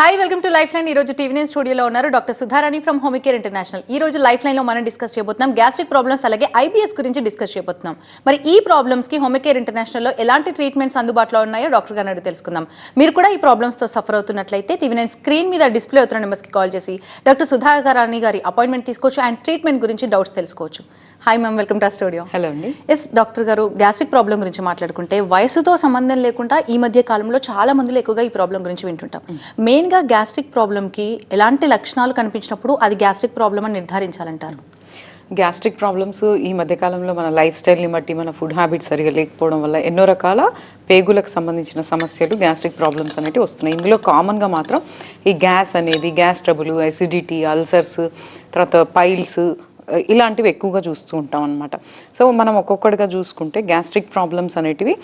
Hi welcome to life line ఈ రోజు TV nine స్టూడియోలో ఉన్నారు doctor Sudharani from Homicare international ఈ రోజు లైఫ్ లైన్లో మనం డిస్కస్ చేయబోతున్నాం గ్యాస్ట్రిక్ ప్రాబ్లమ్స్ అలాగే ఐబీఎస్ గురించి డిస్కస్ చేయబోతున్నాం. మరి ఈ ప్రాబ్లమ్స్కి హోమికేర్ ఇంటర్నేషనల్లో ఎలాంటి ట్రీట్మెంట్స్ అందుబాటులో ఉన్నాయో డాక్టర్ గారిని అడిగి తెలుసుకుందాం. మీరు కూడా ఈ ప్రాబ్లమ్స్తో సఫర్ అవుతున్నట్లయితే టీవీ నైన్ స్క్రీన్ మీద డిస్ప్లే అవుతున్న నెంబర్స్కి కాల్ చేసి డాక్టర్ సుధారాణి గారి అపాయింట్మెంట్ తీసుకోవచ్చు అండ్ ట్రీట్మెంట్ గురించి డౌట్స్ తెలుసుకోవచ్చు. Hi ma'am welcome to studio hello అండి. ఎస్ డాక్టర్ గారు గ్యాస్ట్రిక్ ప్రాబ్లం గురించి మాట్లాడుకుంటే వయసుతో సంబంధం లేకుండా ఈ మధ్య కాలంలో చాలా మందిలో ఎక్కువగా ఈ ప్రాబ్లం గురించి వింటుంటాం. మెయిన్గా గ్యాస్ట్రిక్ ప్రాబ్లంకి ఎలాంటి లక్షణాలు కనిపించినప్పుడు అది గ్యాస్ట్రిక్ ప్రాబ్లం అని నిర్ధారించాలంటారు? గ్యాస్ట్రిక్ ప్రాబ్లమ్స్ ఈ మధ్యకాలంలో మన లైఫ్ స్టైల్ని బట్టి మన ఫుడ్ హ్యాబిట్స్ సరిగా లేకపోవడం వల్ల ఎన్నో రకాల పేగులకు సంబంధించిన సమస్యలు గ్యాస్ట్రిక్ ప్రాబ్లమ్స్ అనేవి వస్తున్నాయి. ఇందులో కామన్గా మాత్రం ఈ గ్యాస్ అనేది గ్యాస్ ట్రబుల్ అసిడిటీ అల్సర్స్ తర్వాత పైల్స్ ఇలాంటివి ఎక్కువగా చూస్తూ ఉంటాం అనమాట సో మనం ఒక్కొక్కటిగా చూసుకుంటే గ్యాస్ట్రిక్ ప్రాబ్లమ్స్ అనేటివి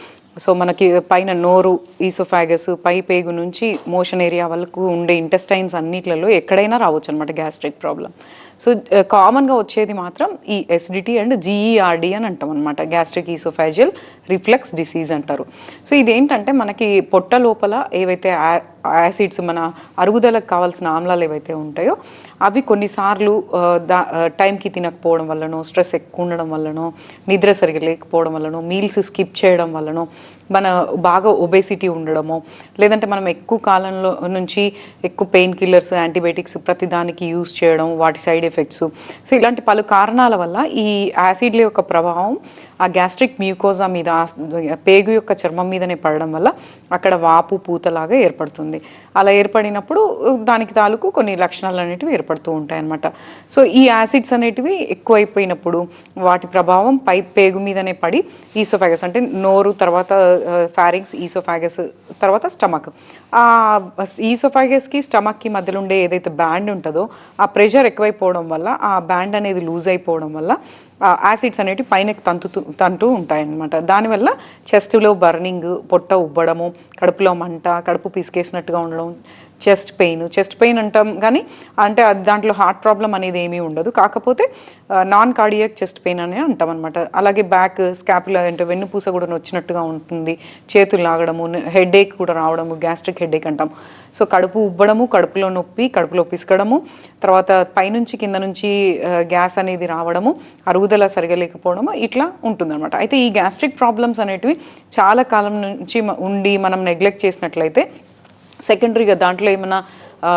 సో మనకి పైన నోరు ఈసోఫాగస్ పై పేగు నుంచి మోషన్ ఏరియా వరకు ఉండే ఇంటెస్టైన్స్ అన్నిట్లలో ఎక్కడైనా రావచ్చు అనమాట గ్యాస్ట్రిక్ ప్రాబ్లం. సో కామన్గా వచ్చేది మాత్రం ఈ ఎసిడిటీ అండ్ జీఈఆర్డి అని అంటాం అనమాట గ్యాస్ట్రిక్ ఈసోఫాజియల్ రిఫ్లెక్స్ డిసీజ్ అంటారు. సో ఇదేంటంటే మనకి పొట్ట లోపల ఏవైతే యాసిడ్స్ మన అరుగుదలకు కావాల్సిన ఆమ్లాలు ఏవైతే ఉంటాయో అవి కొన్నిసార్లు దా టైంకి తినకపోవడం వల్లనో స్ట్రెస్ ఎక్కువ ఉండడం వల్లనో నిద్ర సరిగా లేకపోవడం వల్లనో మీల్స్ స్కిప్ చేయడం వల్లనో మన బాగా ఒబేసిటీ ఉండడమో లేదంటే మనం ఎక్కువ కాలంలో నుంచి ఎక్కువ పెయిన్ కిల్లర్స్ యాంటీబయాటిక్స్ ప్రతిదానికి యూస్ చేయడం వాటి సైడ్ ఎఫెక్ట్స్. సో ఇలాంటి పలు కారణాల వల్ల ఈ యాసిడ్ల యొక్క ప్రభావం ఆ గ్యాస్ట్రిక్ మ్యూకోజా మీద పేగు యొక్క చర్మం మీదనే పడడం వల్ల అక్కడ వాపు పూతలాగా ఏర్పడుతుంది. అలా ఏర్పడినప్పుడు దానికి తాలూకు కొన్ని లక్షణాలు అనేటివి ఏర్పడుతూ ఉంటాయన్నమాట. సో ఈ యాసిడ్స్ అనేటివి ఎక్కువైపోయినప్పుడు వాటి ప్రభావం పై పేగు మీదనే పడి ఈసోఫాగస్ అంటే నోరు తర్వాత ఫ్యారింగ్స్ ఈసోఫాగస్ తర్వాత స్టమక్. ఆ ఈసోఫాగస్కి స్టమక్కి మధ్యలో ఉండే ఏదైతే బ్యాండ్ ఉంటుందో ఆ ప్రెషర్ ఎక్కువైపోవడం వల్ల ఆ బ్యాండ్ అనేది లూజ్ అయిపోవడం వల్ల యాసిడ్స్ అనేటివి పైన తంతుతూ తంటూ ఉంటాయన్నమాట. దానివల్ల చెస్ట్లో బర్నింగ్ పొట్ట ఉబ్బడము కడుపులో మంట కడుపు పిసికేసినట్టుగా ఉండడం చెస్ట్ పెయిన్ చెస్ట్ పెయిన్ అంటాం కానీ అంటే దాంట్లో హార్ట్ ప్రాబ్లం అనేది ఏమీ ఉండదు. కాకపోతే నాన్ కార్డియక్ చెస్ట్ పెయిన్ అని అంటాం అనమాట అలాగే బ్యాక్ స్కాపుల అంటే వెన్నుపూస కూడా నొచ్చినట్టుగా ఉంటుంది. చేతులు లాగడము హెడ్ ఏక్ కూడా రావడము గ్యాస్ట్రిక్ హెడ్ ఏక్ అంటాం. సో కడుపు ఉబ్బడము కడుపులో నొప్పి కడుపులో పిసకడము తర్వాత పైనుంచి కింద నుంచి గ్యాస్ అనేది రావడము అరుగుదల సరిగా లేకపోవడము ఇట్లా ఉంటుందన్నమాట. అయితే ఈ గ్యాస్ట్రిక్ ప్రాబ్లమ్స్ అనేటివి చాలా కాలం నుంచి ఉండి మనం నెగ్లెక్ట్ చేసినట్లయితే సెకండరీగా దాంట్లో ఏమైనా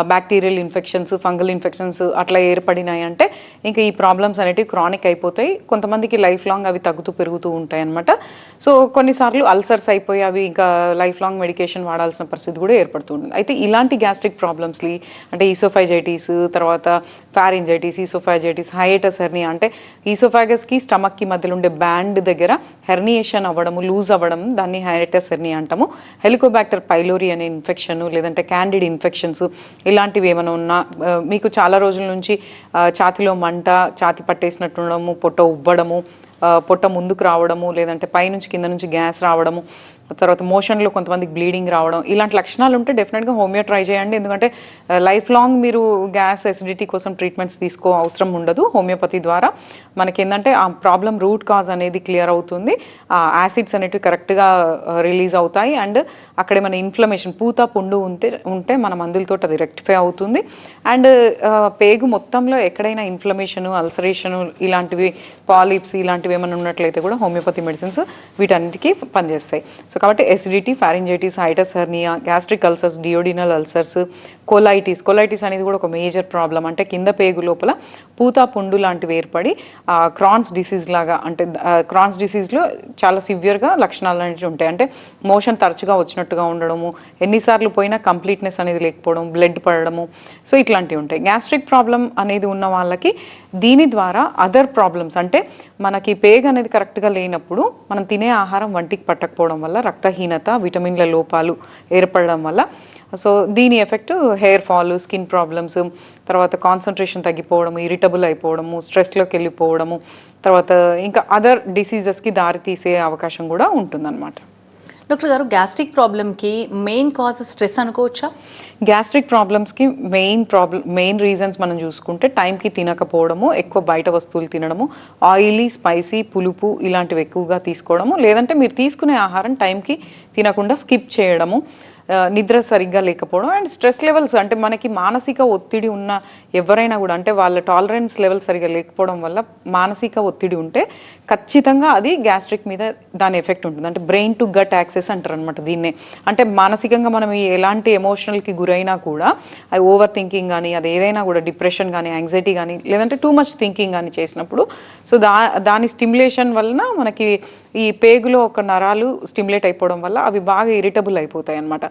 బ్యాక్టీరియల్ ఇన్ఫెక్షన్స్ ఫంగల్ ఇన్ఫెక్షన్స్ అట్లా ఏర్పడినాయి అంటే ఇంకా ఈ ప్రాబ్లమ్స్ అనేటివి క్రానిక్ అయిపోతాయి. కొంతమందికి లైఫ్ లాంగ్ అవి తగ్గుతూ పెరుగుతూ ఉంటాయి అనమాట సో కొన్నిసార్లు అల్సర్స్ అయిపోయి అవి ఇంకా లైఫ్ లాంగ్ మెడికేషన్ వాడాల్సిన పరిస్థితి కూడా ఏర్పడుతుంది అయితే ఇలాంటి గ్యాస్ట్రిక్ ప్రాబ్లమ్స్ని అంటే ఈసోఫైజైటిస్ తర్వాత ఫారింజైటిస్ ఈసోఫైజైటిస్ హయటస్ హెర్నియా అంటే ఈసోఫాగస్కి స్టమక్కి మధ్యలో ఉండే బ్యాండ్ దగ్గర హెర్నియేషన్ అవ్వడము లూజ్ అవ్వడం దాన్ని హయటస్ హెర్నియా అంటాము. హెలికోబాక్టర్ పైలోరీ అనే ఇన్ఫెక్షన్ లేదంటే క్యాండిడ్ ఇన్ఫెక్షన్స్ ఇలాంటివి ఏమైనా ఉన్నా మీకు చాలా రోజుల నుంచి ఛాతిలో మంట ఛాతి పట్టేసినట్టు ఉండడము పొట్ట ఉబ్బడము పొట్ట ముందుకు రావడము లేదంటే పైనుంచి కింద నుంచి గ్యాస్ రావడము తర్వాత మోషన్లో కొంతమందికి బ్లీడింగ్ రావడం ఇలాంటి లక్షణాలు ఉంటే డెఫినెట్గా హోమియో ట్రై చేయండి. ఎందుకంటే లైఫ్ లాంగ్ మీరు గ్యాస్ ఎసిడిటీ కోసం ట్రీట్మెంట్స్ తీసుకో అవసరం ఉండదు హోమియోపతి ద్వారా. మనకి ఏంటంటే ఆ ప్రాబ్లం రూట్ కాజ్ అనేది క్లియర్ అవుతుంది. ఆ యాసిడ్స్ అనేటివి కరెక్ట్గా రిలీజ్ అవుతాయి. అండ్ అక్కడ మన ఇన్ఫ్లమేషన్ పూత పుండు ఉంటే ఉంటే మన మందులతో అది రెక్టిఫై అవుతుంది. అండ్ పేగు మొత్తంలో ఎక్కడైనా ఇన్ఫ్లమేషన్ అల్సరేషన్ ఇలాంటివి పాలిప్స్ ఇలాంటివి ఏమైనా ఉన్నట్లయితే కూడా హోమియోపతి మెడిసిన్స్ వీటన్నిటికీ పనిచేస్తాయి. సో కాబట్టి acidity pharyngitis hiatus hernia gastric ulcers duodenal ulcers colitis colitis అనేది కూడా ఒక మేజర్ ప్రాబ్లం అంటే కింద పేగు లోపల పూత పుండు లాంటివి ఏర్పడి క్రాన్స్ డిసీజ్ లాగా అంటే క్రాన్స్ డిసీజ్లో చాలా సివియర్గా లక్షణాలు అనేవి ఉంటాయి. అంటే మోషన్ తరచుగా వచ్చినట్టుగా ఉండడము ఎన్నిసార్లు పోయినా కంప్లీట్నెస్ అనేది లేకపోవడం బ్లడ్ పడడము. సో ఇట్లాంటివి ఉంటాయి. గ్యాస్ట్రిక్ ప్రాబ్లం అనేది ఉన్న వాళ్ళకి దీని ద్వారా అదర్ ప్రాబ్లమ్స్ అంటే మనకి పేగ్ అనేది కరెక్ట్గా లేనప్పుడు మనం తినే ఆహారం వంటికి పట్టకపోవడం వల్ల రక్తహీనత విటమిన్ల లోపాలు ఏర్పడడం వల్ల. సో దీని effect hair fall skin problems తర్వాత కాన్సన్ట్రేషన్ తగ్గిపోవడం ఇరిటబుల్ అయిపోవడము స్ట్రెస్లోకి వెళ్ళిపోవడము తర్వాత ఇంకా అదర్ డిసీజెస్కి దారి తీసే అవకాశం కూడా ఉంటుందన్నమాట. డాక్టర్ గారు గ్యాస్ట్రిక్ ప్రాబ్లమ్కి మెయిన్ కాజ్ స్ట్రెస్ అనుకోవచ్చా? గ్యాస్ట్రిక్ ప్రాబ్లమ్స్కి మెయిన్ ప్రాబ్లం మెయిన్ రీజన్స్ మనం చూసుకుంటే టైంకి తినకపోవడము ఎక్కువ బయట వస్తువులు తినడము ఆయిలీ స్పైసీ పులుపు ఇలాంటివి ఎక్కువగా తీసుకోవడము లేదంటే మీరు తీసుకునే ఆహారం టైంకి తినకుండా స్కిప్ చేయడము నిద్ర సరిగ్గా లేకపోవడం అండ్ స్ట్రెస్ లెవెల్స్ అంటే మనకి మానసిక ఒత్తిడి ఉన్న ఎవరైనా కూడా అంటే వాళ్ళ టాలరెన్స్ లెవెల్ సరిగ్గా లేకపోవడం వల్ల మానసిక ఒత్తిడి ఉంటే ఖచ్చితంగా అది గ్యాస్ట్రిక్ మీద దాని ఎఫెక్ట్ ఉంటుంది. అంటే బ్రెయిన్ టు గట్ యాక్సెస్ అంటారు అనమాట దీన్నే. అంటే మానసికంగా మనం ఎలాంటి ఎమోషనల్కి గురైనా కూడా అది ఓవర్ థింకింగ్ కానీ అది ఏదైనా కూడా డిప్రెషన్ కానీ యాంగ్జైటీ కానీ లేదంటే టూ మచ్ థింకింగ్ కానీ చేసినప్పుడు సో దా దాని స్టిమ్యులేషన్ వలన మనకి ఈ పేగులో ఒక నరాలు స్టిమ్యులేట్ అయిపోవడం వల్ల అవి బాగా ఇరిటబుల్ అయిపోతాయి అనమాట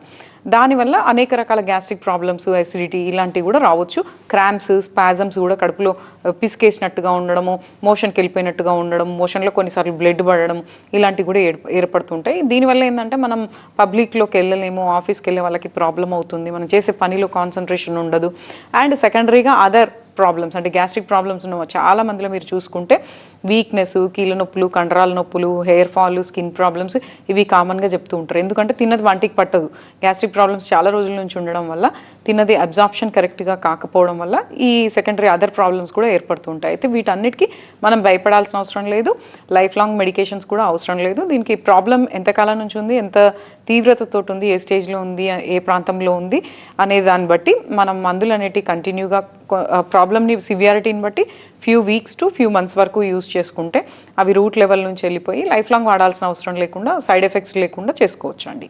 దానివల్ల అనేక రకాల గ్యాస్ట్రిక్ ప్రాబ్లమ్స్ అసిడిటీ ఇలాంటివి కూడా రావచ్చు. క్రామ్స్ స్పాజమ్స్ కూడా కడుపులో పిసికేసినట్టుగా ఉండడము మోషన్కి వెళ్ళిపోయినట్టుగా ఉండడం మోషన్లో కొన్నిసార్లు బ్లడ్ పడడం ఇలాంటివి కూడా ఏర్పడుతుంటాయి. దీనివల్ల ఏంటంటే మనం పబ్లిక్లోకి వెళ్ళలేము ఆఫీస్కి వెళ్ళే వాళ్ళకి ప్రాబ్లం అవుతుంది మనం చేసే పనిలో కాన్సన్ట్రేషన్ ఉండదు. అండ్ సెకండరీగా అదర్ ప్రాబ్లమ్స్ అంటే గ్యాస్ట్రిక్ ప్రాబ్లమ్స్ ఉన్న చాలా మందిలో మీరు చూసుకుంటే వీక్నెస్ కీళ్ళ నొప్పులు కండరాల నొప్పులు హెయిర్ ఫాల్ స్కిన్ ప్రాబ్లమ్స్ ఇవి కామన్గా చెప్తూ ఉంటారు. ఎందుకంటే తిన్నది వంటికి పట్టదు. గ్యాస్ట్రిక్ ప్రాబ్లమ్స్ చాలా రోజుల నుంచి ఉండడం వల్ల తిన్నది అబ్జార్ప్షన్ కరెక్ట్గా కాకపోవడం వల్ల ఈ సెకండరీ అదర్ ప్రాబ్లమ్స్ కూడా ఏర్పడుతూ ఉంటాయి. అయితే వీటన్నిటికీ మనం భయపడాల్సిన అవసరం లేదు. లైఫ్ లాంగ్ మెడికేషన్స్ కూడా అవసరం లేదు. దీనికి ప్రాబ్లం ఎంతకాలం నుంచి ఉంది ఎంత తీవ్రతతో ఉంది ఏ స్టేజ్లో ఉంది ఏ ప్రాంతంలో ఉంది అనే దాన్ని బట్టి మనం మందులు అనేటివి కంటిన్యూగా ప్రాబ్లమ్ని సివియారిటీని బట్టి few weeks to few months వరకు యూస్ చేసుకుంటే అవి రూట్ లెవెల్ నుంచి వెళ్ళిపోయి లైఫ్ లాంగ్ వాడాల్సిన అవసరం లేకుండా సైడ్ ఎఫెక్ట్స్ లేకుండా చేసుకోవచ్చు అండి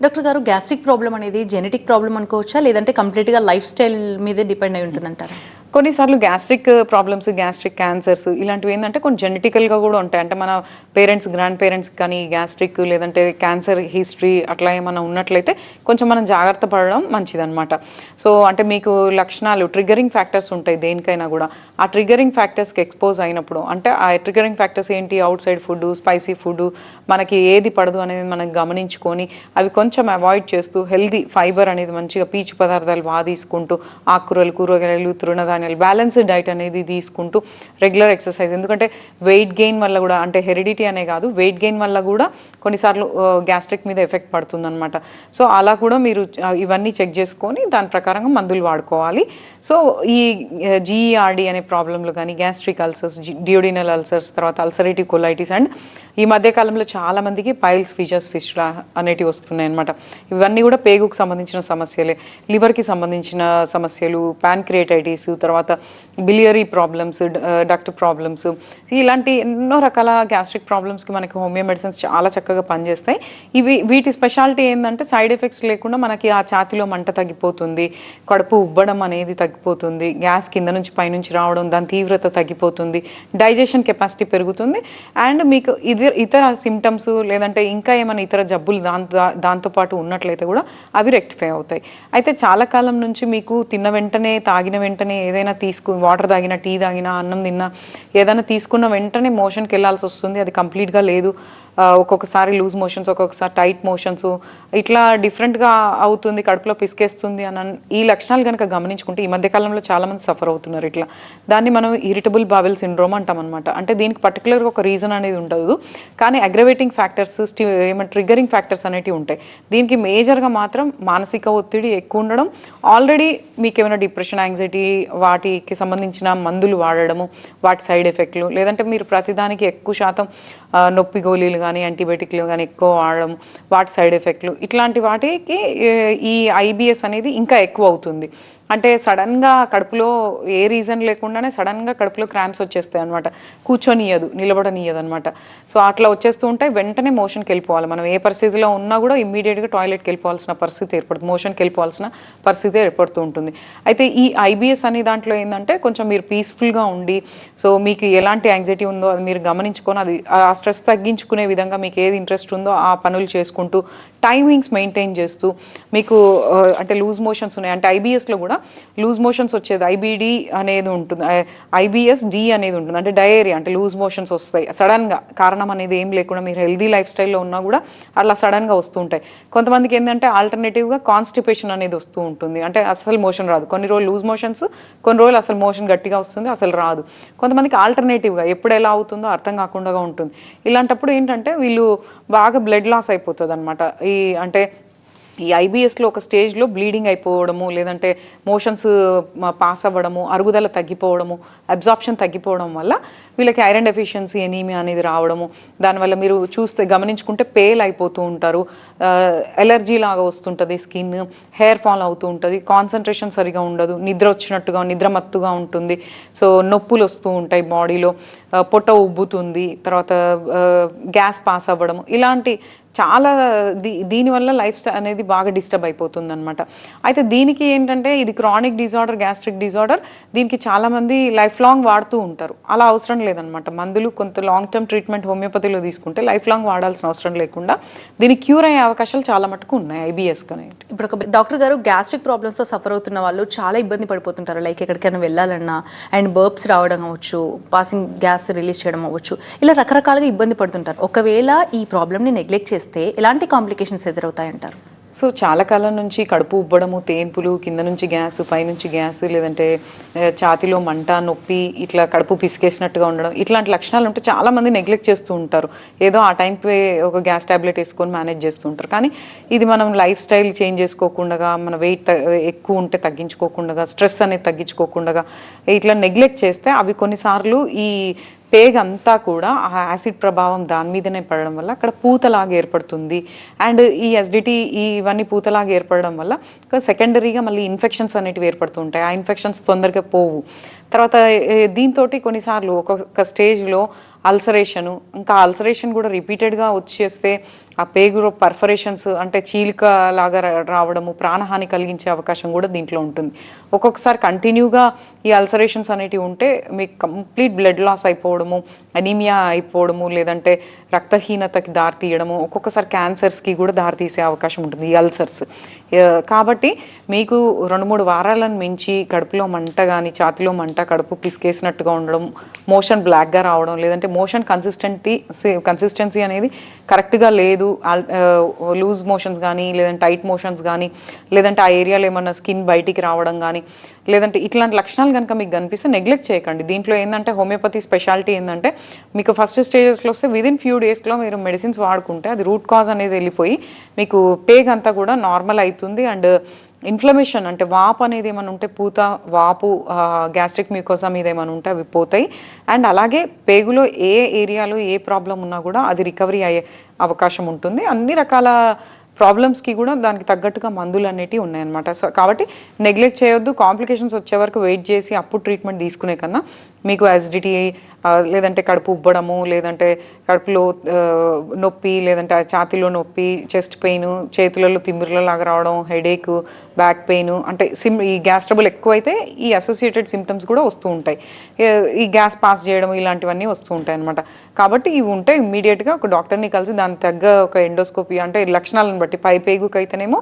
డాక్టర్ గారు గ్యాస్ట్రిక్ ప్రాబ్లం అనేది జెనెటిక్ ప్రాబ్లం అనుకోవచ్చా? లేదంటే కంప్లీట్గా లైఫ్ స్టైల్ మీదే డిపెండ్ అయి ఉంటుందంటారా? కొన్నిసార్లు గ్యాస్ట్రిక్ ప్రాబ్లమ్స్ గ్యాస్ట్రిక్ క్యాన్సర్స్ ఇలాంటివి ఏంటంటే కొన్ని జెనెటికల్గా కూడా ఉంటాయి. అంటే మన పేరెంట్స్ గ్రాండ్ పేరెంట్స్ కానీ గ్యాస్ట్రిక్ లేదంటే క్యాన్సర్ హిస్టరీ అట్లా ఏమైనా ఉన్నట్లయితే కొంచెం మనం జాగ్రత్త పడడం మంచిదన్నమాట. సో అంటే మీకు లక్షణాలు ట్రిగరింగ్ ఫ్యాక్టర్స్ ఉంటాయి దేనికైనా కూడా. ఆ ట్రిగరింగ్ ఫ్యాక్టర్స్కి ఎక్స్పోజ్ అయినప్పుడు అంటే ఆ ట్రిగరింగ్ ఫ్యాక్టర్స్ ఏంటి? Outside food spicy food మనకి ఏది పడదు అనేది మనం గమనించుకొని అవి కొంచెం అవాయిడ్ చేస్తూ హెల్దీ ఫైబర్ అనేది మంచిగా పీచు పదార్థాలు బాగా తీసుకుంటూ ఆకుకూరలు కూరగాయలు తృణధాన్యాలు బ్యాలెన్స్డ్ డైట్ అనేది తీసుకుంటూ రెగ్యులర్ ఎక్సర్సైజ్. ఎందుకంటే వెయిట్ గెయిన్ వల్ల కూడా అంటే హెరిడిటీ అనే కాదు వెయిట్ గెయిన్ వల్ల కూడా కొన్నిసార్లు గ్యాస్ట్రిక్ మీద ఎఫెక్ట్ పడుతుందన్నమాట. సో అలా కూడా మీరు ఇవన్నీ చెక్ చేసుకొని దాని ప్రకారంగా మందులు వాడుకోవాలి. సో ఈ జీఈఆర్డి అనే ప్రాబ్లంలు కానీ గ్యాస్ట్రిక్ అల్సర్స్ డియోడినల్ అల్సర్స్ తర్వాత అల్సరేటివ్ కొలైటిస్ అండ్ ఈ మధ్యకాలంలో చాలామందికి చాలా మందికి పైల్స్ ఫిషర్స్ ఫిస్టులా అనేటివి వస్తున్నాయి అనమాట ఇవన్నీ కూడా పేగుకు సంబంధించిన సమస్యలే. లివర్కి సంబంధించిన సమస్యలు ప్యాన్క్రియేటైటిస్ తర్వాత తర్వాత బిలియరీ ప్రాబ్లమ్స్ డక్ట్ ప్రాబ్లమ్స్ ఇలాంటి ఎన్నో రకాల గ్యాస్ట్రిక్ ప్రాబ్లమ్స్కి మనకి హోమియో మెడిసిన్స్ చాలా చక్కగా పనిచేస్తాయి. ఇవి వీటి స్పెషాలిటీ ఏంటంటే సైడ్ ఎఫెక్ట్స్ లేకుండా మనకి ఆ ఛాతిలో మంట తగ్గిపోతుంది కడుపు ఉబ్బడం అనేది తగ్గిపోతుంది గ్యాస్ కింద నుంచి పైనుంచి రావడం దాని తీవ్రత తగ్గిపోతుంది డైజెషన్ కెపాసిటీ పెరుగుతుంది. అండ్ మీకు ఇది ఇతర సిమ్టమ్స్ లేదంటే ఇంకా ఏమైనా ఇతర జబ్బులు దాంతో దాంతోపాటు ఉన్నట్లయితే కూడా అవి రెక్టిఫై అవుతాయి. అయితే చాలా కాలం నుంచి మీకు తిన్న వెంటనే తాగిన వెంటనే ఏదైనా తీసుకు వాటర్ తాగినా టీ తాగినా అన్నం తిన్నా ఏదైనా తీసుకున్న వెంటనే మోషన్కి వెళ్ళాల్సి వస్తుంది. అది కంప్లీట్గా లేదు. ఒక్కొక్కసారి లూజ్ మోషన్స్ ఒక్కొక్కసారి టైట్ మోషన్స్ ఇట్లా డిఫరెంట్గా అవుతుంది కడుపులో పిసికేస్తుంది అని ఈ లక్షణాలు కనుక గమనించుకుంటే ఈ మధ్యకాలంలో చాలామంది సఫర్ అవుతున్నారు ఇట్లా. దాన్ని మనం ఇరిటబుల్ బావెల్ సిండ్రోమ్ అంటాం అనమాట అంటే దీనికి పర్టికులర్గా ఒక రీజన్ అనేది ఉండదు. కానీ అగ్రవేటింగ్ ఫ్యాక్టర్స్ ఏమైనా ట్రిగరింగ్ ఫ్యాక్టర్స్ అనేటివి ఉంటాయి. దీనికి మేజర్గా మాత్రం మానసిక ఒత్తిడి ఎక్కువ ఉండడం. ఆల్రెడీ మీకు ఏమైనా డిప్రెషన్ యాంగ్జైటీ వాటికి సంబంధించిన మందులు వాడడము వాటి సైడ్ ఎఫెక్ట్లు లేదంటే మీరు ప్రతిదానికి ఎక్కువ శాతం నొప్పి గోళీలు కానీ యాంటీబయాటిక్లు కానీ ఎక్కువ వాడడం వాటి సైడ్ ఎఫెక్ట్లు ఇట్లాంటి వాటికి ఈ ఐబిఎస్ అనేది ఇంకా ఎక్కువ అవుతుంది. అంటే సడన్గా కడుపులో ఏ రీజన్ లేకుండానే సడన్గా కడుపులో క్రాంప్స్ వచ్చేస్తాయి అనమాట కూర్చొనియదు నిలబడనియదు అనమాట సో అట్లా వచ్చేస్తూ ఉంటే వెంటనే మోషన్కి వెళ్ళిపోవాలి. మనం ఏ పరిస్థితిలో ఉన్నా కూడా ఇమ్మీడియట్గా టాయిలెట్కి వెళ్ళిపోవాల్సిన పరిస్థితి ఏర్పడుతుంది. మోషన్కి వెళ్ళిపోవాల్సిన పరిస్థితి ఏర్పడుతూ ఉంటుంది. అయితే ఈ ఐబిఎస్ అనే దాంట్లో ఏంటంటే కొంచెం మీరు పీస్ఫుల్గా ఉండి సో మీకు ఎలాంటి యాంగ్జైటీ ఉందో అది మీరు గమనించుకొని అది ఆ స్ట్రెస్ తగ్గించుకునే విధంగా మీకు ఏది ఇంట్రెస్ట్ ఉందో ఆ పనులు చేసుకుంటూ టైమింగ్స్ మెయింటైన్ చేస్తూ మీకు అంటే లూజ్ మోషన్స్ ఉన్నాయి. అంటే ఐబీఎస్లో కూడా లూజ్ మోషన్స్ వచ్చేది. ఐబీడీ అనేది ఉంటుంది. ఐబీఎస్ డి అనేది ఉంటుంది. అంటే డయేరియా అంటే లూజ్ మోషన్స్ వస్తాయి. సడన్గా కారణం అనేది ఏం లేకుండా మీరు హెల్దీ లైఫ్ స్టైల్లో ఉన్నా కూడా అలా సడన్గా వస్తూ ఉంటాయి. కొంతమందికి ఏంటంటే ఆల్టర్నేటివ్గా కాన్స్టిపేషన్ అనేది వస్తూ ఉంటుంది. అంటే అసలు మోషన్ రాదు. కొన్ని రోజులు లూజ్ మోషన్స్ కొన్ని రోజులు అసలు మోషన్ గట్టిగా వస్తుంది అసలు రాదు. కొంతమందికి ఆల్టర్నేటివ్గా ఎప్పుడు ఎలా అవుతుందో అర్థం కాకుండా ఉంటుంది. ఇలాంటప్పుడు ఏంటంటే వీళ్ళు బాగా బ్లడ్ లాస్ అయిపోతుంది అనమాట ఈ అంటే ఈ ఐబిఎస్లో ఒక స్టేజ్లో బ్లీడింగ్ అయిపోవడము లేదంటే మోషన్స్ పాస్ అవ్వడము అరుగుదల తగ్గిపోవడము అబ్జార్ప్షన్ తగ్గిపోవడం వల్ల వీళ్ళకి ఐరన్ డెఫిషియన్సీ ఎనీమియా అనేది రావడము. దానివల్ల మీరు చూస్తే గమనించుకుంటే పేల్ అయిపోతూ ఉంటారు. ఎలర్జీ లాగా వస్తుంటుంది స్కిన్ హెయిర్ ఫాల్ అవుతూ ఉంటుంది. కాన్సన్ట్రేషన్ సరిగా ఉండదు. నిద్ర వచ్చినట్టుగా నిద్ర మత్తుగా ఉంటుంది. సో నొప్పులు వస్తూ ఉంటాయి బాడీలో. పొట్ట ఉబ్బుతుంది. తర్వాత గ్యాస్ పాస్ అవ్వడము. ఇలాంటి చాలా దీ దీనివల్ల లైఫ్ స్టైల్ అనేది బాగా డిస్టర్బ్ అయిపోతుంది అనమాట అయితే దీనికి ఏంటంటే ఇది క్రానిక్ డిజార్డర్ గ్యాస్ట్రిక్ డిజార్డర్ దీనికి చాలామంది లైఫ్ లాంగ్ వాడుతూ ఉంటారు. అలా అవసరం లేదనమాట మందులు కొంత లాంగ్ టర్మ్ ట్రీట్మెంట్ హోమియోపతిలో తీసుకుంటే లైఫ్ లాంగ్ వాడాల్సిన అవసరం లేకుండా దీనికి క్యూర్ అయ్యే అవకాశాలు చాలా మటుకు ఉన్నాయి ఐబిఎస్ అనేది ఇప్పుడు ఒక డాక్టర్ గారు గ్యాస్ట్రిక్ ప్రాబ్లమ్స్తో సఫర్ అవుతున్న వాళ్ళు చాలా ఇబ్బంది పడిపోతుంటారు. లైక్ ఎక్కడికైనా వెళ్ళాలన్నా అండ్ బర్బ్స్ రావడం అవ్వచ్చు పాసింగ్ గ్యాస్ రిలీజ్ చేయడం అవ్వచ్చు ఇలా రకరకాలుగా ఇబ్బంది పడుతుంటారు. ఒకవేళ ఈ ప్రాబ్లమ్ని నెగ్లెక్ట్ చేస్తే ఎలాంటి కాంప్లికేషన్స్ ఎదురవుతాయంటారు? సో చాలా కాలం నుంచి కడుపు ఉబ్బడము తేన్పులు కింద నుంచి గ్యాస్ పైనుంచి గ్యాస్ లేదంటే ఛాతిలో మంట నొప్పి ఇట్లా కడుపు పిసికేసినట్టుగా ఉండడం ఇట్లాంటి లక్షణాలు ఉంటే చాలా మంది నెగ్లెక్ట్ చేస్తూ ఉంటారు. ఏదో ఆ టైంకి ఒక గ్యాస్ టాబ్లెట్ వేసుకొని మేనేజ్ చేస్తూ ఉంటారు. కానీ ఇది మనం లైఫ్ స్టైల్ చేంజ్ చేసుకోకుండా మన వెయిట్ ఎక్కువ ఉంటే తగ్గించుకోకుండా స్ట్రెస్ అనేది తగ్గించుకోకుండా ఇట్లా నెగ్లెక్ట్ చేస్తే అవి కొన్నిసార్లు ఈ పేగ్ అంతా కూడా ఆ యాసిడ్ ప్రభావం దాని మీదనే పడడం వల్ల అక్కడ పూతలాగా ఏర్పడుతుంది. అండ్ ఈ ఎస్డిటీ ఇవన్నీ పూతలాగా ఏర్పడడం వల్ల సెకండరీగా మళ్ళీ ఇన్ఫెక్షన్స్ అనేటివి ఏర్పడుతూ ఉంటాయి. ఆ ఇన్ఫెక్షన్స్ తొందరగా పోవు. తర్వాత దీంతో కొన్నిసార్లు ఒక్కొక్క స్టేజ్లో అల్సరేషను. ఇంకా అల్సరేషన్ కూడా రిపీటెడ్గా వచ్చేస్తే ఆ పేగులో పర్ఫరేషన్స్ అంటే చీలిక లాగా రావడము ప్రాణహాని కలిగించే అవకాశం కూడా దీంట్లో ఉంటుంది. ఒక్కొక్కసారి కంటిన్యూగా ఈ అల్సరేషన్స్ అనేటివి ఉంటే మీకు కంప్లీట్ బ్లడ్ లాస్ అయిపోవడము అనీమియా అయిపోవడము లేదంటే రక్తహీనతకి దారితీయడము ఒక్కొక్కసారి క్యాన్సర్స్కి కూడా దారితీసే అవకాశం ఉంటుంది ఈ అల్సర్స్. కాబట్టి మీకు రెండు మూడు వారాలను మించి కడుపులో మంట కానీ ఛాతిలో మంట కడుపు పిసికేసినట్టుగా ఉండడం మోషన్ బ్లాక్గా రావడం లేదంటే మోషన్ కన్సిస్టెంటీ కన్సిస్టెన్సీ అనేది కరెక్ట్గా లేదు. లూజ్ మోషన్స్ కానీ లేదంటే టైట్ మోషన్స్ కానీ లేదంటే ఆ ఏరియాలో ఏమన్నా స్కిన్ బయటికి రావడం కానీ లేదంటే ఇట్లాంటి లక్షణాలు కనుక మీకు కనిపిస్తే నెగ్లెక్ట్ చేయకండి. దీంట్లో ఏంటంటే హోమియోపతి స్పెషాలిటీ ఏంటంటే మీకు ఫస్ట్ స్టేజెస్లో వస్తే విదిన్ ఫ్యూ డేస్లో మీరు మెడిసిన్స్ వాడుకుంటే అది రూట్ కాజ్ అనేది వెళ్ళిపోయి మీకు పేగ్ అంతా కూడా నార్మల్ అవుతుంది. అండ్ ఇన్ఫ్లమేషన్ అంటే వాపు అనేది ఏమైనా ఉంటే పూత వాపు గ్యాస్ట్రిక్ మ్యూకోజా మీద ఏమైనా ఉంటే అవి పోతాయి. అండ్ అలాగే పేగులో ఏ ఏరియాలో ఏ ప్రాబ్లం ఉన్నా కూడా అది రికవరీ అయ్యే అవకాశం ఉంటుంది. అన్ని రకాల ప్రాబ్లమ్స్కి కూడా దానికి తగ్గట్టుగా మందులు అనేటివి ఉన్నాయన్నమాట. సో కాబట్టి నెగ్లెక్ట్ చేయొద్దు. కాంప్లికేషన్స్ వచ్చే వరకు వెయిట్ చేసి అప్పుడు ట్రీట్మెంట్ తీసుకునే కన్నా మీకు యాసిడిటీ లేదంటే కడుపు ఉబ్బడము లేదంటే కడుపులో నొప్పి లేదంటే ఆ ఛాతీలో నొప్పి చెస్ట్ పెయిన్ చేతులలో తిమ్మిర్లలాగా రావడం హెడేక్ బ్యాక్ పెయిన్ అంటే సిమ్ ఈ గ్యాస్ ట్రబుల్ ఎక్కువైతే ఈ అసోసియేటెడ్ సిమ్టమ్స్ కూడా వస్తూ ఉంటాయి. ఈ గ్యాస్ పాస్ చేయడం ఇలాంటివన్నీ వస్తూ ఉంటాయి అనమాట కాబట్టి ఇవి ఉంటే ఇమ్మీడియట్గా ఒక డాక్టర్ని కలిసి దానికి తగ్గ ఒక ఎండోస్కోపీ అంటే లక్షణాలను బట్టి పై పేగుకి అయితేనేమో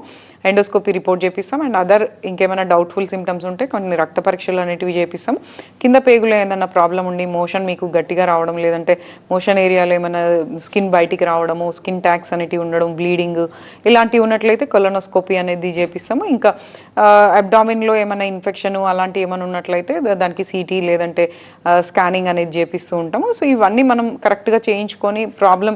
ఎండోస్కోపీ రిపోర్ట్ చేపిస్తాం. అండ్ అదర్ ఇంకేమైనా డౌట్ఫుల్ సిమ్టమ్స్ ఉంటే కొన్ని రక్త పరీక్షలు అనేటివి చేపిస్తాం. కింద పేగులో ఏదైనా ప్రాబ్లం ఉండి మోషన్ మీకు గట్టిగా రావడం లేదంటే మోషన్ ఏరియాలో ఏమైనా స్కిన్ బయటికి రావడము స్కిన్ ట్యాక్స్ అనేటివి ఉండడం బ్లీడింగ్ ఇలాంటివి ఉన్నట్లయితే కొలనోస్కోపీ అనేది చేపిస్తాము. ఇంకా అబ్డామిన్లో ఏమైనా ఇన్ఫెక్షన్ అలాంటివి ఏమైనా ఉన్నట్లయితే దానికి సిటీ లేదంటే స్కానింగ్ అనేది చేపిస్తూ ఉంటాము. సో ఇవన్నీ మనం కరెక్ట్గా చేయించుకొని ప్రాబ్లం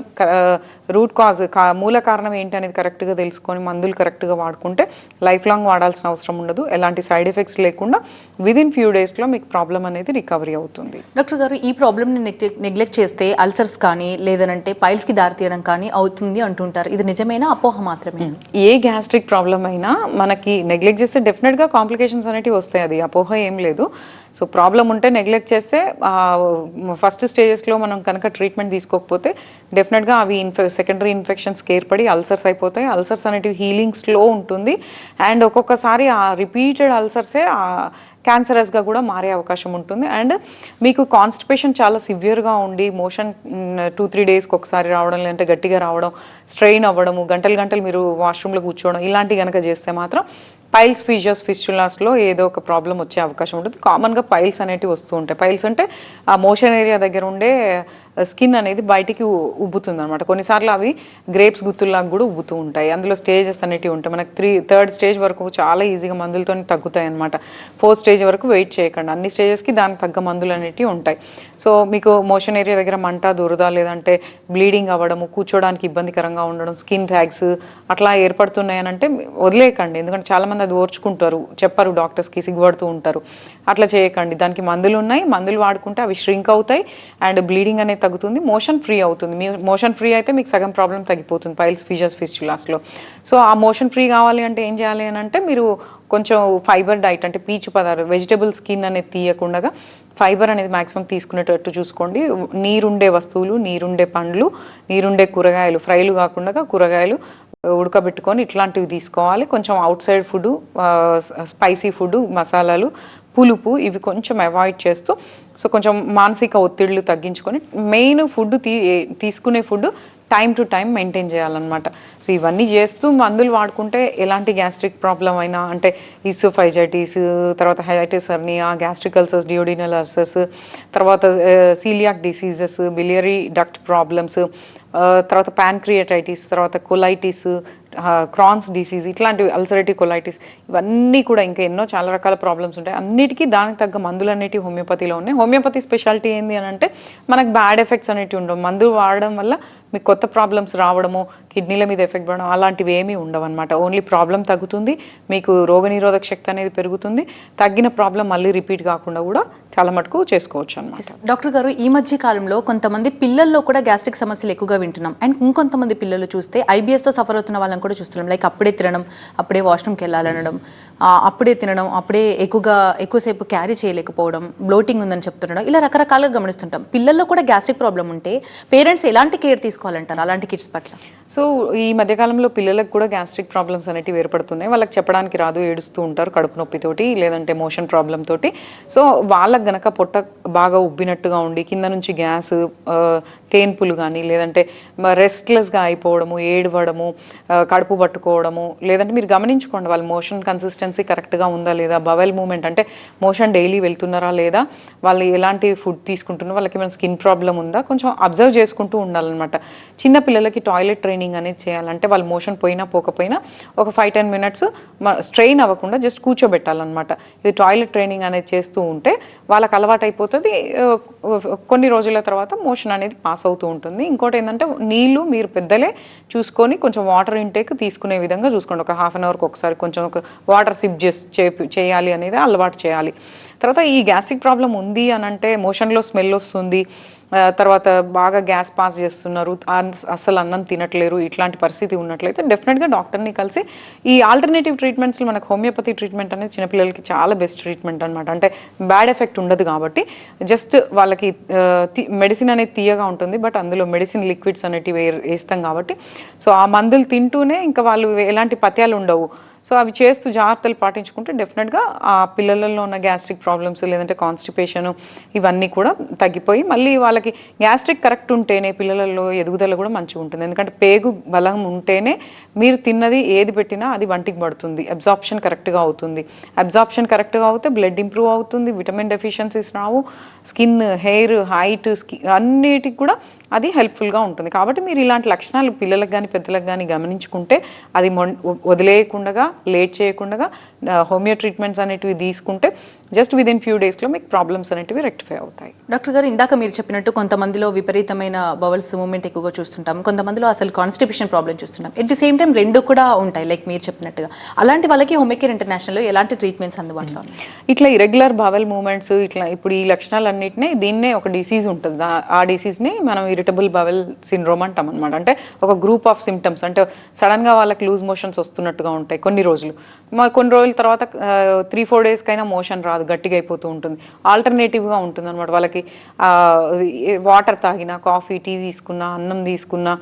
రూట్ కాజ్ మూల కారణం ఏంటి అనేది కరెక్ట్గా తెలుసుకొని మందులు కరెక్ట్గా వాడుకుంటే లైఫ్ లాంగ్ వాడాల్సిన అవసరం ఉండదు. ఎలాంటి సైడ్ ఎఫెక్ట్స్ లేకుండా విదిన్ ఫ్యూ డేస్లో మీకు ప్రాబ్లం అనేది రికవరీ అవుతుంది. డాక్టర్ గారు ఈ ప్రాబ్లమ్ని నెగ్లెక్ట్ చేస్తే అల్సర్స్ కానీ లేదనంటే పైల్స్కి దారితీయడం కానీ అవుతుంది అంటుంటారు. ఇది నిజమేనా అపోహ మాత్రమే ఏ గ్యాస్ట్రిక్ ప్రాబ్లం అయినా మనకి నెగ్లెక్ట్ చేస్తే డెఫినెట్గా కాంప్లికేషన్స్ అనేటివి వస్తాయి. అది అపోహ ఏం లేదు. సో ప్రాబ్లం ఉంటే నెగ్లెక్ట్ చేస్తే ఫస్ట్ స్టేజెస్లో మనం కనుక ట్రీట్మెంట్ తీసుకోకపోతే డెఫినెట్గా అవి ఇన్ఫె సెకండరీ ఇన్ఫెక్షన్స్కి ఏర్పడి అల్సర్స్ అయిపోతాయి. అల్సర్స్ అనేటివి హీలింగ్ స్లో ఉంటుంది. అండ్ ఒక్కొక్కసారి ఆ రిపీటెడ్ అల్సర్సే క్యాన్సరస్గా కూడా మారే అవకాశం ఉంటుంది. అండ్ మీకు కాన్స్టిపేషన్ చాలా సివియర్గా ఉండి మోషన్ టూ త్రీ డేస్కి ఒకసారి రావడం లేదంటే గట్టిగా రావడం స్ట్రెయిన్ అవ్వడము గంటలు గంటలు మీరు వాష్రూమ్లో కూర్చోవడం ఇలాంటివి కనుక చేస్తే మాత్రం పైల్స్ ఫీజర్స్ ఫిస్చులాస్లో ఏదో ఒక ప్రాబ్లం వచ్చే అవకాశం ఉంటుంది. కామన్గా పైల్స్ అనేటివి వస్తూ ఉంటాయి. పైల్స్ అంటే ఆ మోషన్ ఏరియా దగ్గర ఉండే స్కిన్ అనేది బయటికి ఉబ్బుతుంది అనమాట కొన్నిసార్లు అవి గ్రేప్స్ గుత్తుల్లాగా కూడా ఉబ్బుతూ ఉంటాయి. అందులో స్టేజెస్ అనేటివి ఉంటాయి. మనకు త్రీ థర్డ్ స్టేజ్ వరకు చాలా ఈజీగా మందులతో తగ్గుతాయి అనమాట ఫోర్త్ స్టేజ్ వరకు వెయిట్ చేయకండి. అన్ని స్టేజెస్కి దానికి తగ్గ మందులు అనేటివి ఉంటాయి. సో మీకు మోషన్ ఏరియా దగ్గర మంట దురద లేదంటే బ్లీడింగ్ అవ్వడము కూర్చోడానికి ఇబ్బందికరంగా ఉండడం స్కిన్ ట్యాగ్స్ అట్లా ఏర్పడుతున్నాయి అని అంటే వదిలేయకండి. ఎందుకంటే చాలామంది అది ఓర్చుకుంటారు. చెప్పరు డాక్టర్స్కి సిగ్గుపడుతూ ఉంటారు. అట్లా చేయకండి. దానికి మందులు ఉన్నాయి మందులు వాడుకుంటే అవి ష్రింక్ అవుతాయి. అండ్ బ్లీడింగ్ అనేది తగ్గుతుంది మోషన్ ఫ్రీ అవుతుంది. మీ మోషన్ ఫ్రీ అయితే మీకు సగం ప్రాబ్లం తగ్గిపోతుంది పైల్స్ ఫిషర్స్ ఫిస్టులాస్లో సో ఆ మోషన్ ఫ్రీ కావాలి అంటే ఏం చేయాలి అని అంటే మీరు కొంచెం ఫైబర్ డైట్ అంటే పీచు పదార్థం వెజిటబుల్ స్కిన్ అనేది తీయకుండా ఫైబర్ అనేది మాక్సిమం తీసుకునేటట్టు చూసుకోండి. నీరుండే వస్తువులు నీరుండే పండ్లు నీరుండే కూరగాయలు ఫ్రైలు కాకుండా కూరగాయలు ఉడకబెట్టుకొని ఇట్లాంటివి తీసుకోవాలి. కొంచెం outside food spicy food మసాలాలు పులుపు ఇవి కొంచెం అవాయిడ్ చేస్తూ సో కొంచెం మానసిక ఒత్తిళ్ళు తగ్గించుకొని మెయిన్ ఫుడ్ తీ తీసుకునే food time to time maintain చేయాలన్నమాట. సో ఇవన్నీ చేస్తూ మందులు వాడుకుంటే ఎలాంటి గ్యాస్ట్రిక్ ప్రాబ్లం అయినా అంటే ఇసోఫైజైటిస్ తర్వాత hiatus hernia gastric ulcers duodenal ulcers తర్వాత coeliac diseases biliary duct problems తర్వాత ప్యాన్క్రియేటైటిస్ తర్వాత కొలైటిస్ క్రాన్స్ డిసీజ్ ఇట్లాంటివి అల్సరేటివ్ కొలైటిస్ ఇవన్నీ కూడా ఇంకా ఎన్నో చాలా రకాల ప్రాబ్లమ్స్ ఉంటాయి. అన్నిటికీ దానికి తగ్గ మందులు అనేటివి హోమియోపతిలో ఉన్నాయి. హోమియోపతి స్పెషాలిటీ ఏంది అని అంటే మనకు బ్యాడ్ ఎఫెక్ట్స్ అనేటివి ఉండవు. మందు వాడడం వల్ల మీకు కొత్త ప్రాబ్లమ్స్ రావడము కిడ్నీల మీద ఎఫెక్ట్ పడడం అలాంటివి ఏమీ ఉండవు అనమాట ఓన్లీ ప్రాబ్లం తగ్గుతుంది మీకు రోగనిరోధక శక్తి అనేది పెరుగుతుంది. తగ్గిన ప్రాబ్లం మళ్ళీ రిపీట్ కాకుండా కూడా చాలా మటుకు చేసుకోవచ్చు అనమాట డాక్టర్ గారు ఈ మధ్య కాలంలో కొంతమంది పిల్లల్లో కూడా గ్యాస్ట్రిక్ సమస్యలు ఎక్కువగా వింటున్నాం. అండ్ ఇంకొంతమంది పిల్లలు చూస్తే ఐబీఎస్తో తో సఫర్ అవుతున్న వాళ్ళని కూడా చూస్తున్నాం. లైక్ అప్పుడే తినడం అప్పుడే వాష్రూమ్కి వెళ్ళాలనడం అప్పుడే తినడం అప్పుడే ఎక్కువగా ఎక్కువసేపు క్యారీ చేయలేకపోవడం బ్లోటింగ్ ఉందని చెప్తుండడం ఇలా రకరకాలుగా గమనిస్తుంటాం. పిల్లల్లో కూడా గ్యాస్ట్రిక్ ప్రాబ్లం ఉంటే పేరెంట్స్ ఎలాంటి కేర్ తీసుకోవాలంటారు అలాంటి కిడ్స్ పట్ల? సో ఈ మధ్యకాలంలో పిల్లలకు కూడా గ్యాస్ట్రిక్ ప్రాబ్లమ్స్ అనేటివి ఏర్పడుతున్నాయి. వాళ్ళకి చెప్పడానికి రాదు ఏడుస్తూ ఉంటారు కడుపు నొప్పితోటి లేదంటే మోషన్ ప్రాబ్లం తోటి. సో వాళ్ళకి గనక పొట్ట బాగా ఉబ్బినట్టుగా ఉండి కింద నుంచి గ్యాస్ తేన్పులు కానీ లేదంటే రెస్ట్లెస్గా అయిపోవడము ఏడవడము కడుపు పట్టుకోవడము లేదంటే మీరు గమనించుకోండి వాళ్ళ మోషన్ కన్సిస్టెన్సీ కరెక్ట్గా ఉందా లేదా బవెల్ మూమెంట్ అంటే మోషన్ డైలీ వెళ్తున్నారా లేదా వాళ్ళు ఎలాంటి ఫుడ్ తీసుకుంటున్నారో వాళ్ళకి ఏమైనా స్కిన్ ప్రాబ్లం ఉందా కొంచెం అబ్జర్వ్ చేసుకుంటూ ఉండాలన్నమాట. చిన్నపిల్లలకి టాయిలెట్ ట్రైనింగ్ అనేది చేయాలంటే వాళ్ళు మోషన్ పోయినా పోకపోయినా ఒక ఫైవ్ టెన్ మినిట్స్ స్ట్రెయిన్ అవ్వకుండా జస్ట్ కూర్చోబెట్టాలన్నమాట. ఇది టాయిలెట్ ట్రైనింగ్ అనేది చేస్తూ ఉంటే వాళ్ళకి అలవాటు అయిపోతుంది కొన్ని రోజుల తర్వాత మోషన్ అనేది పాస్ అవుతూ ఉంటుంది. ఇంకోటి ఏంటంటే నీళ్ళు మీరు పెద్దలే చూసుకొని కొంచెం వాటర్ ఇంటేక్ తీసుకునే విధంగా చూసుకోండి. ఒక హాఫ్ అన్ అవర్కి ఒకసారి కొంచెం ఒక వాటర్ సిప్ చేసి చేయాలి అనేది అలవాటు చేయాలి. తర్వాత ఈ గ్యాస్ట్రిక్ ప్రాబ్లం ఉంది అని అంటే మోషన్లో స్మెల్ వస్తుంది తర్వాత బాగా గ్యాస్ పాస్ చేస్తున్నారు అన్- అన్నం తినట్లేరు ఇట్లాంటి పరిస్థితి ఉన్నట్లయితే డెఫినెట్గా డాక్టర్ని కలిసి ఈ ఆల్టర్నేటివ్ ట్రీట్మెంట్స్లో మనకు హోమియోపతి ట్రీట్మెంట్ అనేది చిన్నపిల్లలకి చాలా బెస్ట్ ట్రీట్మెంట్ అనమాట అంటే బ్యాడ్ ఎఫెక్ట్ ఉండదు కాబట్టి జస్ట్ వాళ్ళకి మెడిసిన్ అనేది తీయగా ఉంటుంది బట్ అందులో మెడిసిన్ లిక్విడ్స్ అనేటివి వేస్తాం కాబట్టి. సో ఆ మందులు తింటూనే ఇంకా వాళ్ళు ఎలాంటి పత్యాలు ఉండవు. సో అవి చేస్తూ జాగ్రత్తలు పాటించుకుంటే డెఫినెట్గా ఆ పిల్లలలో ఉన్న గ్యాస్ట్రిక్ ప్రాబ్లమ్స్ లేదంటే కాన్స్టిపేషన్ ఇవన్నీ కూడా తగ్గిపోయి మళ్ళీ వాళ్ళకి గ్యాస్ట్రిక్ కరెక్ట్ ఉంటేనే పిల్లలలో ఎదుగుదల కూడా మంచిగా ఉంటుంది. ఎందుకంటే పేగు బలం ఉంటేనే మీరు తిన్నది ఏది పెట్టినా అది వంటికి పడుతుంది. అబ్జార్ప్షన్ కరెక్ట్గా అవుతుంది. అబ్జార్ప్షన్ కరెక్ట్గా అవుతే బ్లడ్ ఇంప్రూవ్ అవుతుంది. విటమిన్ డెఫిషియన్సీస్ రావు. స్కిన్ హెయిర్ హైట్ స్కి అన్నిటికి కూడా అది హెల్ప్ఫుల్గా ఉంటుంది. కాబట్టి మీరు ఇలాంటి లక్షణాలు పిల్లలకు కానీ పెద్దలకు కానీ గమనించుకుంటే అది మొ వదిలేయకుండా లేట్ చేయకుండా హోమియో ట్రీట్మెంట్స్ అనేటివి తీసుకుంటే జస్ట్ విద్ ఇన్ ఫ్యూ డేస్లో మీకు ప్రాబ్లమ్స్ అనేటివి రెక్టిఫై అవుతాయి. డాక్టర్ గారు ఇందాక మీరు చెప్పినట్టు కొంతమందిలో విపరీతమైన బవల్స్ మూమెంట్ ఎక్కువగా చూస్తుంటాం. కొంతమందిలో అసలు కాన్స్టిపేషన్ ప్రాబ్లం చూస్తుంటాం. ఎట్ ది సేమ్ టైం రెండు కూడా ఉంటాయి లైక్ మీరు చెప్పినట్టుగా. అలాంటి వాళ్ళకి హోమికేర్ ఇంటర్నేషనల్లో ఎలాంటి ట్రీట్మెంట్స్ అందుబాటులో ఇట్లా ఇరెగ్యులర్ బవెల్ మూమెంట్స్ ఇట్లా ఇప్పుడు ఈ లక్షణాలన్నింటినీ దీన్నే ఒక డిసీజ్ ఉంటుంది. ఆ- ఆ డిసీజ్ని మనం ఇరిటబుల్ బవెల్ సిండ్రోమ్ అంటాం అనమాట అంటే ఒక గ్రూప్ ఆఫ్ సిమ్టమ్స్ అంటే సడన్గా వాళ్ళకి లూజ్ మోషన్స్ వస్తున్నట్టుగా ఉంటాయి కొన్ని రోజులు. మా కొన్ని రోజుల తర్వాత త్రీ ఫోర్ డేస్కైనా మోషన్ రాదు. గట్టిగా అయిపోతూ ఉంటుంది. ఆల్టర్నేటివ్గా ఉంటుంది అనమాట వాళ్ళకి వాటర్ తాగినా కాఫీ టీ తీసుకున్నా అన్నం తీసుకున్నా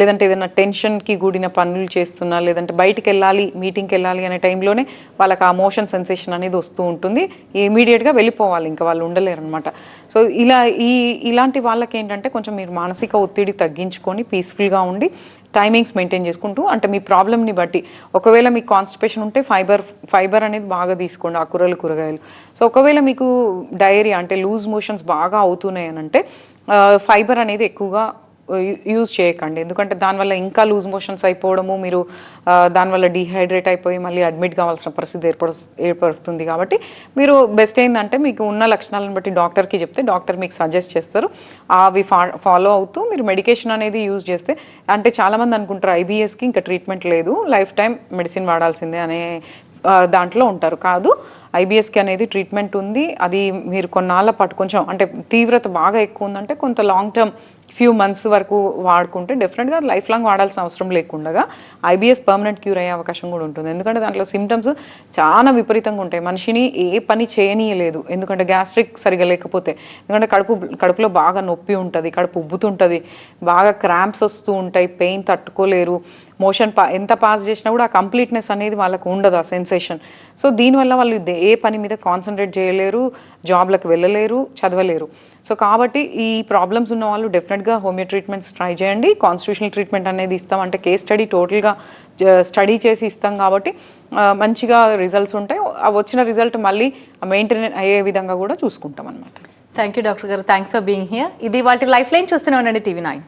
లేదంటే ఏదైనా టెన్షన్కి కూడిన పనులు చేస్తున్నా లేదంటే బయటికి వెళ్ళాలి మీటింగ్కి వెళ్ళాలి అనే టైంలోనే వాళ్ళకి ఆ మోషన్ సెన్సేషన్ అనేది వస్తూ ఉంటుంది. ఇమీడియట్గా వెళ్ళిపోవాలి ఇంకా వాళ్ళు ఉండలేరు అనమాట సో ఇలా ఈ ఇలాంటి వాళ్ళకి ఏంటంటే కొంచెం మీరు మానసిక ఒత్తిడి తగ్గించుకొని పీస్ఫుల్గా ఉండి టైమింగ్స్ మెయింటైన్ చేసుకుంటూ అంటే మీ ప్రాబ్లమ్ని బట్టి. ఒకవేళ మీకు కాన్స్టిపేషన్ ఉంటే ఫైబర్ ఫైబర్ అనేది బాగా తీసుకోండి ఆకుకూరలు కూరగాయలు. సో ఒకవేళ మీకు డైరీ అంటే లూజ్ మోషన్స్ బాగా అవుతున్నాయి అని అంటే ఫైబర్ అనేది ఎక్కువగా Uh, యూజ్ చేయకండి. ఎందుకంటే దానివల్ల ఇంకా లూజ్ మోషన్స్ అయిపోవడము మీరు uh, దానివల్ల డీహైడ్రేట్ అయిపోయి మళ్ళీ అడ్మిట్ కావాల్సిన పరిస్థితి ఏర్పడు ఏర్పడుతుంది కాబట్టి మీరు బెస్ట్ ఏంటంటే మీకు ఉన్న లక్షణాలను బట్టి డాక్టర్కి చెప్తే డాక్టర్ మీకు సజెస్ట్ చేస్తారు. అవి ఫా ఫాలో అవుతూ మీరు మెడికేషన్ అనేది యూజ్ చేస్తే అంటే చాలామంది అనుకుంటారు ఐబీఎస్కి ఇంకా ట్రీట్మెంట్ లేదు లైఫ్ టైం మెడిసిన్ వాడాల్సిందే అనే uh, దాంట్లో ఉంటారు. కాదు ఐబిఎస్కి అనేది ట్రీట్మెంట్ ఉంది. అది మీరు కొన్నాళ్ళ పాటు కొంచెం అంటే తీవ్రత బాగా ఎక్కువ ఉందంటే కొంత లాంగ్ టర్మ్ ఫ్యూ మంత్స్ వరకు వాడుకుంటే డెఫినెట్గా లైఫ్ లాంగ్ వాడాల్సిన అవసరం లేకుండా ఐబీఎస్ పర్మనెంట్ క్యూర్ అయ్యే అవకాశం కూడా ఉంటుంది. ఎందుకంటే దాంట్లో సిమ్టమ్స్ చాలా విపరీతంగా ఉంటాయి. మనిషిని ఏ పని చేయనీయలేదు. ఎందుకంటే గ్యాస్ట్రిక్ సరిగా లేకపోతే. ఎందుకంటే కడుపు కడుపులో బాగా నొప్పి ఉంటుంది కడుపు ఉబ్బుతుంటుంది బాగా క్రాంప్స్ వస్తూ ఉంటాయి పెయిన్ తట్టుకోలేరు. మోషన్ పా ఎంత పాస్ చేసినా కూడా ఆ కంప్లీట్నెస్ అనేది వాళ్ళకు ఉండదు ఆ సెన్సేషన్ సో దీనివల్ల వాళ్ళు ఏ పని మీద కాన్సన్ట్రేట్ చేయలేరు. జాబ్లకు వెళ్ళలేరు చదవలేరు. సో కాబట్టి ఈ ప్రాబ్లమ్స్ ఉన్న వాళ్ళు డెఫినెట్గా హోమియో ట్రీట్మెంట్స్ ట్రై చేయండి. కాన్స్టిట్యూషనల్ ట్రీట్మెంట్ అనేది ఇస్తాం. అంటే కేస్ స్టడీ టోటల్గా స్టడీ చేసి ఇస్తాం కాబట్టి మంచిగా రిజల్ట్స్ ఉంటాయి. వచ్చిన రిజల్ట్ మళ్ళీ మెయింటైన్ అయ్యే విధంగా కూడా చూసుకుంటాం అనమాట థ్యాంక్ యూ డాక్టర్ గారు. థ్యాంక్స్ ఫర్ బీయింగ్ హియర్ ఇది వాటి లైఫ్ లైన్ చూస్తూనే ఉండండి టీవీ నైన్.